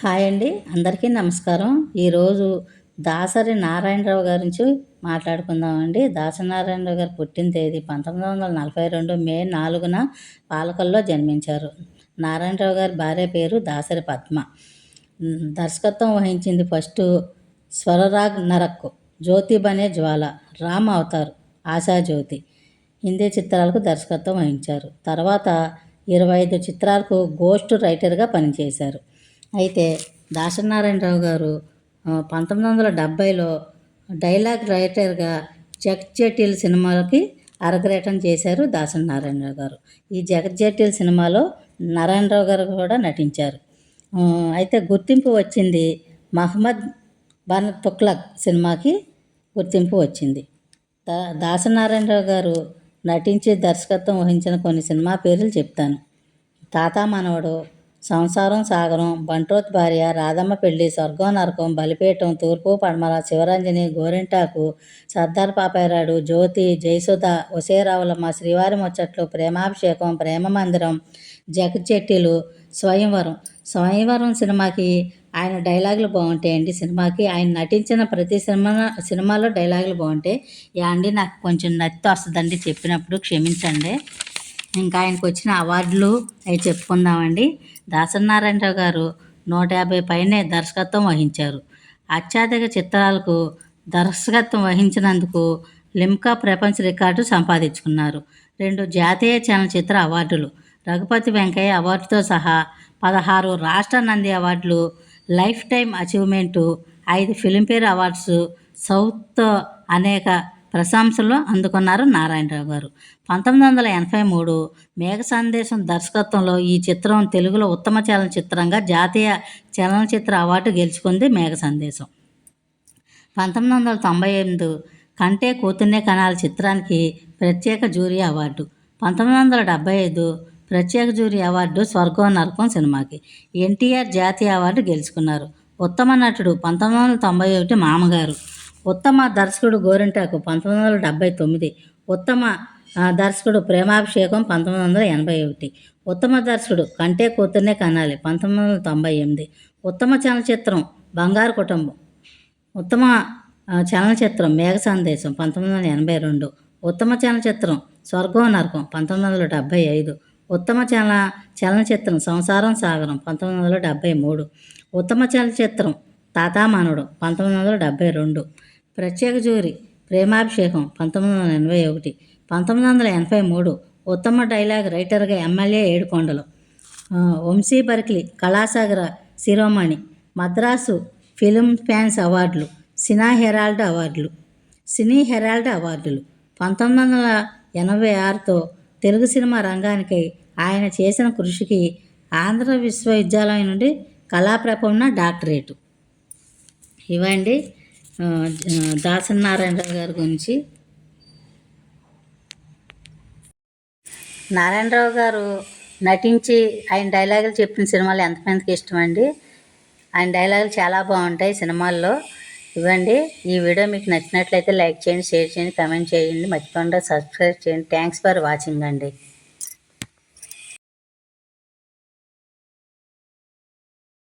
Hi అండి. అందరికీ నమస్కారం. ఈరోజు దాసరి నారాయణరావు గారి గురించి మాట్లాడుకుందామండి దాసరి నారాయణరావు గారు పుట్టిన తేదీ పంతొమ్మిది వందల నలభై రెండు మే నాలుగున పాలకల్లో జన్మించారు. నారాయణరావు గారి భార్య పేరు దాసరి పద్మ. దర్శకత్వం వహించింది ఫస్ట్ స్వరరాగ్ నరక్ జ్యోతి బనే జ్వాల రామ్ అవతార్ ఆశాజ్యోతి హిందీ చిత్రాలకు దర్శకత్వం వహించారు. తర్వాత ఇరవై ఐదు చిత్రాలకు గోస్ట్ రైటర్గా పనిచేశారు. అయితే దాసనారాయణరావు గారు పంతొమ్మిది వందల డెబ్భైలో డైలాగ్ రైటర్గా జగజ్జటిల్ సినిమాలకి అరగ్రేటం చేశారు దాసనారాయణరావు గారు. ఈ జగజ్జటిల్ సినిమాలో నారాయణరావు గారు కూడా నటించారు. అయితే గుర్తింపు వచ్చింది మహమ్మద్ బన్ తుక్లక్ సినిమాకి గుర్తింపు వచ్చింది. దా దాసనారాయణరావు గారు నటించి దర్శకత్వం వహించిన కొన్ని సినిమా పేర్లు చెప్తాను. తాత మనవడు సంసారం సాగరం బంట్రోత్ భార్య రాధమ్మ పెళ్ళి స్వర్గం నరకం బలిపీఠం తూర్పు పడమల శివరంజని గోరింటాకు సర్దార్ పాపాయరాడు జ్యోతి జయసుధ ఉసేరావులమ్మ శ్రీవారి ముచ్చట్లు ప్రేమాభిషేకం ప్రేమ మందిరం జగచెట్టిలు స్వయంవరం. స్వయంవరం సినిమాకి ఆయన డైలాగులు బాగుంటాయండి సినిమాకి ఆయన నటించిన ప్రతి సినిమా సినిమాలో డైలాగులు బాగుంటాయి. యా అండి నాకు కొంచెం నత్తి వస్తుందండి చెప్పినప్పుడు క్షమించండి. ఇంకా ఆయనకు వచ్చిన అవార్డులు అవి చెప్పుకుందామండి. దాసనారాయణరావు గారు నూట యాభై పైనే దర్శకత్వం వహించారు. అత్యాధిక చిత్రాలకు దర్శకత్వం వహించినందుకు లిమ్కా ప్రపంచ రికార్డు సంపాదించుకున్నారు. రెండు జాతీయ చలనచిత్ర అవార్డులు రఘుపతి వెంకయ్య అవార్డుతో సహా పదహారు రాష్ట్ర నంది అవార్డులు లైఫ్ టైం అచీవ్మెంటు ఐదు ఫిలింఫేర్ అవార్డ్స్ సౌత్ అనేక ప్రశంసలు అందుకున్నారు నారాయణరావు గారు. పంతొమ్మిది వందల ఎనభై మూడు మేఘ సందేశం దర్శకత్వంలో ఈ చిత్రం తెలుగులో ఉత్తమ చలనచిత్రంగా జాతీయ చలనచిత్ర అవార్డు గెలుచుకుంది మేఘ సందేశం. పంతొమ్మిది వందల తొంభై ఎనిమిది కంటే కూతున్నే కణాల చిత్రానికి ప్రత్యేక జూరీ అవార్డు. పంతొమ్మిది వందల డెబ్బై ఐదు ప్రత్యేక జూరీ అవార్డు స్వర్గం నరకం సినిమాకి ఎన్టీఆర్ జాతీయ అవార్డు గెలుచుకున్నారు. ఉత్తమ నటుడు పంతొమ్మిది వందల తొంభై ఒకటి మామగారు. ఉత్తమ దర్శకుడు గోరింటాకు పంతొమ్మిది వందల డెబ్బై తొమ్మిది. ఉత్తమ దర్శకుడు ప్రేమాభిషేకం పంతొమ్మిది వందల ఎనభై ఒకటి. ఉత్తమ దర్శకుడు కంటే కూతుర్నే కనాలి పంతొమ్మిది వందల తొంభై ఎనిమిది. ఉత్తమ చలనచిత్రం బంగారు కుటుంబం. ఉత్తమ చలనచిత్రం మేఘ సందేశం పంతొమ్మిది వందల ఎనభై రెండు. ఉత్తమ చలనచిత్రం స్వర్గం నరకం పంతొమ్మిది వందల డెబ్భై ఐదు. ఉత్తమ చలన చలనచిత్రం సంసారం సాగరం పంతొమ్మిది వందల డెబ్బై మూడు. ఉత్తమ చలనచిత్రం తాతామానుడు పంతొమ్మిది వందల డెబ్భై రెండు. ప్రత్యేక జూరి ప్రేమాభిషేకం పంతొమ్మిది వందల ఎనభై ఒకటి పంతొమ్మిది వందల ఎనభై మూడు ఉత్తమ డైలాగ్ రైటర్గా MLA Edukondalu. Vamsi Berkeley Kalasagara Shiromani Madras film fans అవార్డులు సినా హెరాల్డ్ అవార్డులు సినీ హెరాల్డ్ అవార్డులు. పంతొమ్మిది వందల ఎనభై ఆరుతో తెలుగు సినిమా రంగానికి ఆయన చేసిన కృషికి ఆంధ్ర విశ్వవిద్యాలయం నుండి కళాప్రపన్న డాక్టరేటు. ఇవండి దాసరి నారాయణరావు గారి గురించి. నారాయణరావు గారు నటించి ఆయన డైలాగులు చెప్పిన సినిమాలు ఎంతమందికి ఇష్టం అండి ఆయన డైలాగులు చాలా బాగుంటాయి సినిమాల్లో. ఇవ్వండి ఈ వీడియో మీకు నచ్చినట్లయితే లైక్ చేయండి షేర్ చేయండి కమెంట్ చేయండి. మర్చిపోకుండా సబ్స్క్రైబ్ చేయండి. థ్యాంక్స్ ఫర్ వాచింగ్ అండి.